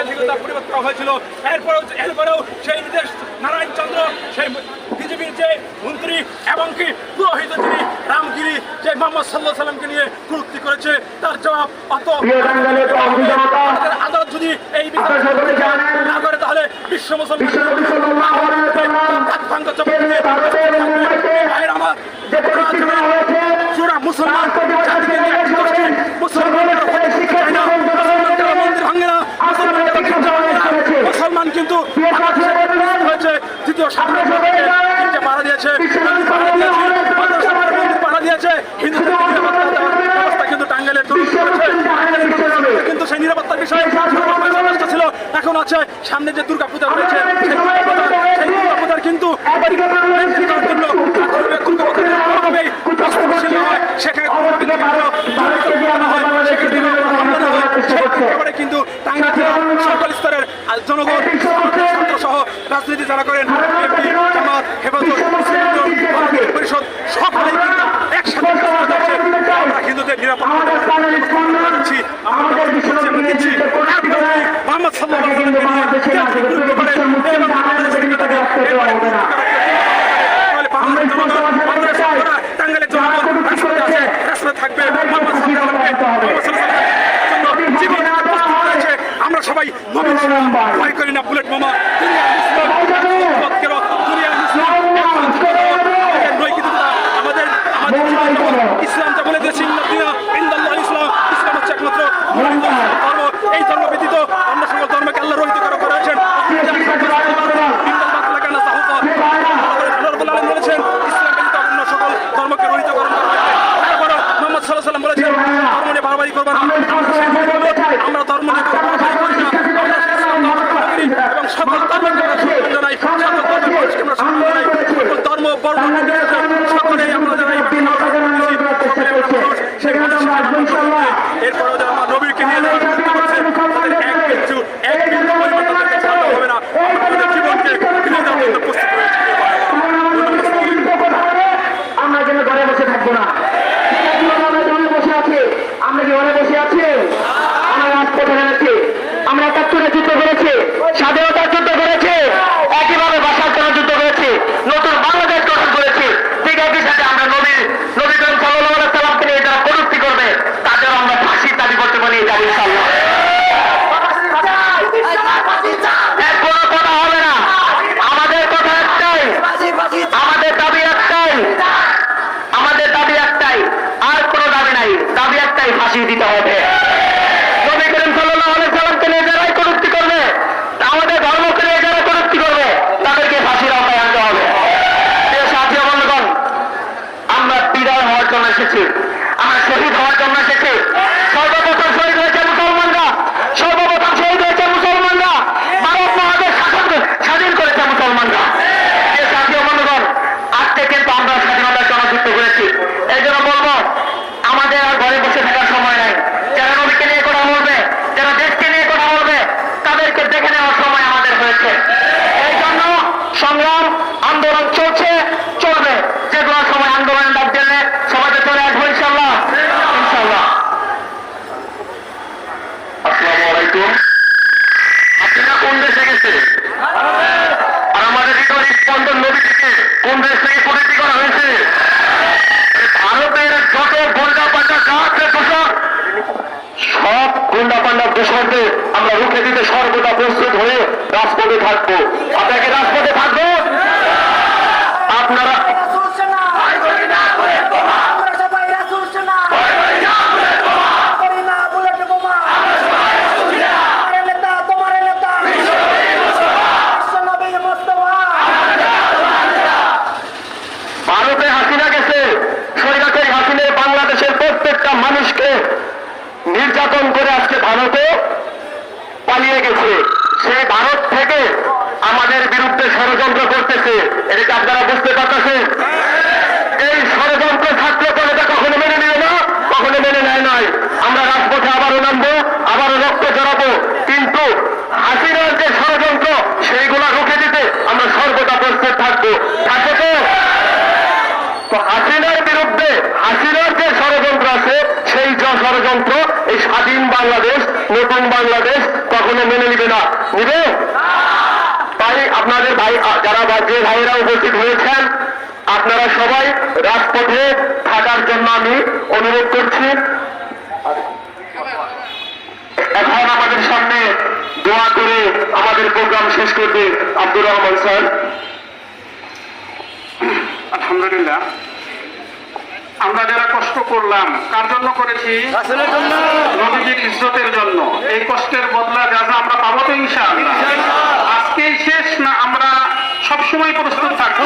আনুষ্ঠানিকতা পরিবর্তন হয়েছিল। এরপরেও এরপরেও সেই নির্দেশ নারায়ণ সেই বিজেপির যে মন্ত্রী এবং কি পুরোহিত তিনি রামগিরি যে মোহাম্মদ সাল্লাহ সাল্লামকে নিয়ে কুরুক্তি করেছে তার জবাব অত আদালত যদি এই বিষয়ে না করে তাহলে বিশ্ব মুসলমান দুর্গাপূজা রয়েছে। সেই দুর্গাপূজার কিন্তু সেখানে কিন্তু সকল স্তরের জনগণ সহ রাজনীতি যারা করেন করা আমরা স্পষ্ট কথা বলতে চাই। যারা কটুক্তি করেছে তাদেরকে প্রতিষ্ঠিত করতে হবে। জীবন আমরা সবাই ভয় করি না বুলেট মামা Sama. এসেছি। গুন্ডা পান্ডা দোষরদের আমরা রুখে দিতে সর্বদা প্রস্তুত হয়ে রাজপথে থাকব। আপনাকে রাজপথে থাকব? আপনারা নির্যাতন করে আজকে ভারতে পালিয়ে গেছে। সে ভারত থেকে আমাদের বিরুদ্ধে ষড়যন্ত্র করতেছে। এটা আপনারা বুঝতে পারতেছেন? এই ষড়যন্ত্র ছাত্র তা কখনো মেনে নিল না, কখনো মেনে নেয় নাই। আমরা রাজপথে আবারও নামবো, আবারও রক্ত জড়াবো কিন্তু হাসিনার যে ষড়যন্ত্র, সেইগুলা রুখে দিতে আমরা সর্বদা প্রস্তুত থাকব। থাকে তো হাসিনার বিরুদ্ধে, হাসিনার যে ষড়যন্ত্র আছে, সেই ষড়যন্ত্র এই স্বাধীন বাংলাদেশ, নতুন বাংলাদেশ কখনো মেনে নিবে না। নিবে? তাই আপনাদের ভাই, যারা যে ভাইয়েরা উপস্থিত হয়েছেন, আপনারা সবাই রাজপথে থাকার জন্য আমি অনুরোধ করছি। এখন আমাদের সামনে দোয়া করে আমাদের প্রোগ্রাম শেষ করবে আব্দুর রহমান স্যার। আলহামদুলিল্লাহ। আমরা যারা কষ্ট করলাম কার জন্য করেছি? নবীজির ইজ্জতের জন্য। এই কষ্টের বদলা যা যা আমরা পাবো তো ইনশাআল্লাহ। আজকেই শেষ না আমরা সবসময় প্রস্তুত থাকব?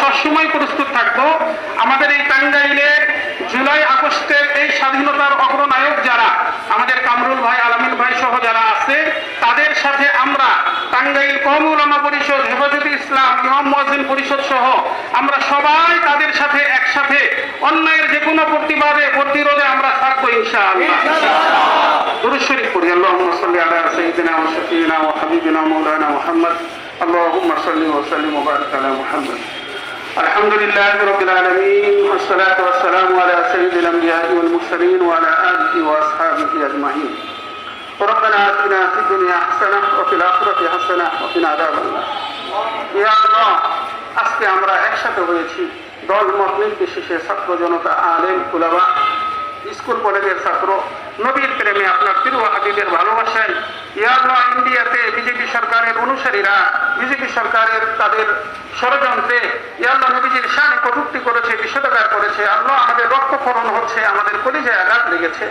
সবসময় প্রস্তুত থাকব। আমাদের এই টাঙ্গাইলের জুলাই আগস্টের এই স্বাধীনতার অগ্রনায়ক যারা আমাদের কামরুল ভাই আলামিন ভাই সহ যারা আছে তাদের সাথে আমরা কমুলামা পরিষদ, হেফাজতে ইসলাম, ইমাম মহাজিন পরিষদ সহ আমরা সবাই তাদের সাথে একসাথে অন্যায়ের যে কোনো প্রতিবাদে, প্রতিরোধে আমরা থাকব ইনশাআল্লাহ। দুরুশরীফ পড়ি ربنا آتنا في الدنيا حسنة وفي الآخرة حسنة وقنا عذاب النار ইয়া আল্লাহ আজকে আমরা একসাথে হয়েছি দল মত নির্বিশেষে ছাত্র জনতা আলেম কুলাবা স্কুল কলেজের ছাত্র নবীর প্রেমে আপনার প্রিয় হাবিবের ভালোবাসায় ইয়া আল্লাহ সরকারের অনুসারীরা বিজেপি সরকারের তাদের ষড়যন্ত্রে ইয়া আল্লাহ নবীজির শানে কটূক্তি করেছে বিষোদগার করেছে, আল্লাহ আমাদের রক্তক্ষরণ হচ্ছে, আমাদের কলিজায় আঘাত লেগেছে।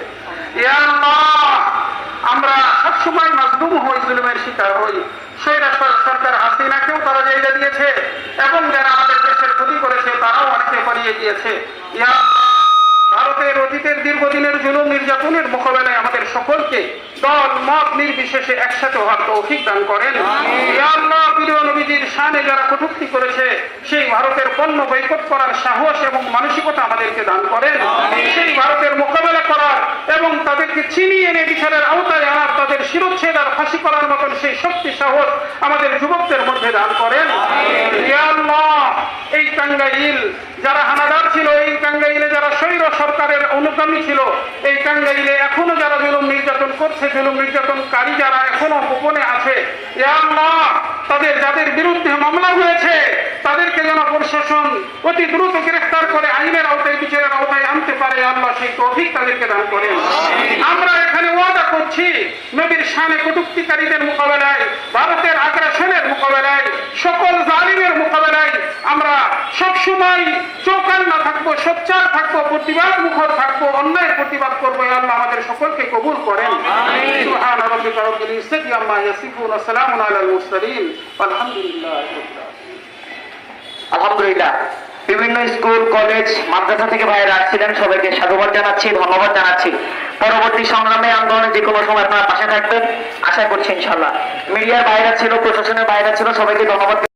আমরা সবসময় মাজলুম হই, জুলুমের শিকার হই। সৈরা সরকার হাসিনাকেও তারা জায়গা দিয়েছে, এবং যারা আমাদের দেশের ক্ষতি করেছে, তারাও অনেকে পালিয়ে গিয়েছে। ইয়া ভারতের অতীতের দীর্ঘদিনের জুলুম নির্যাতনের মোকাবেলায় আমাদের সকলকে দল মত নির্বিশেষে একসাথে হওয়ার তৌফিক দান করেন। আল্লাহ প্রিয় নবীজির শানে যারা কটূক্তি করেছে সেই ভারতের পণ্য বৈকট করার সাহস এবং মানসিকতা আমাদেরকে দান করেন। সেই ভারতের মোকাবেলা করার এবং তাদেরকে চিনিয়ে এনে বিচারের আওতায় আনার তাদের শিরোচ্ছেদ আর ফাঁসি করার মতন সেই শক্তি সাহস আমাদের যুবকদের মধ্যে দান করেন। এই টাঙ্গাইল যারা হানাদার ছিল এই টাঙ্গাইলে যারা স্বৈর সরকারের অনুগামী ছিল এই টাঙ্গাইলে এখনও যারা জুলুম নির্যাতন করছে জুলুম নির্যাতনকারী যারা এখনও গোপনে আছে তাদের যাদের বিরুদ্ধে মামলা হয়েছে তাদেরকে যেন প্রশাসন অতি দ্রুত গ্রেফতার করে আইনের আওতায় বিচারের আওতায় আনতে পারে আল্লাহ সেই তৌফিক তাদেরকে দান করেন। আমরা এখানে ওয়াদা করছি নবীর শানে কটুক্তিকারীদের মোকাবেলায় ভারতের আগ্রাসনের মোকাবেলায় সকল জালিমের মোকাবেলায় আমরা সবসময় চৌকান্না থাকব সোচ্চার থাকব প্রতিবাদ মুখর থাকব অন্যায়ের প্রতিবাদ করব আল্লাহ আমাদের সকলকে কবুল করেন। সুবহান রাব্বিকা রাব্বিল ইজ্জাতি আম্মা ইয়াসিফুন ওয়া সালামুন আলাল মুরসালিন আলহামদুলিল্লাহি আলহামদুলিল্লাহ। বিভিন্ন স্কুল, কলেজ, মাদ্রাসা থেকে বাইরে আসছিলেন। সবাইকে সাধুবাদ জানাচ্ছি, ধন্যবাদ জানাচ্ছি। পরবর্তী সংগ্রামে আন্দোলনে যে কোনো সময় আপনারা পাশে থাকবেন। আশা করছি ইনশাল্লাহ মিডিয়ার বাইরে ছিল, প্রশাসনের বাইরে ছিল, সবাইকে ধন্যবাদ।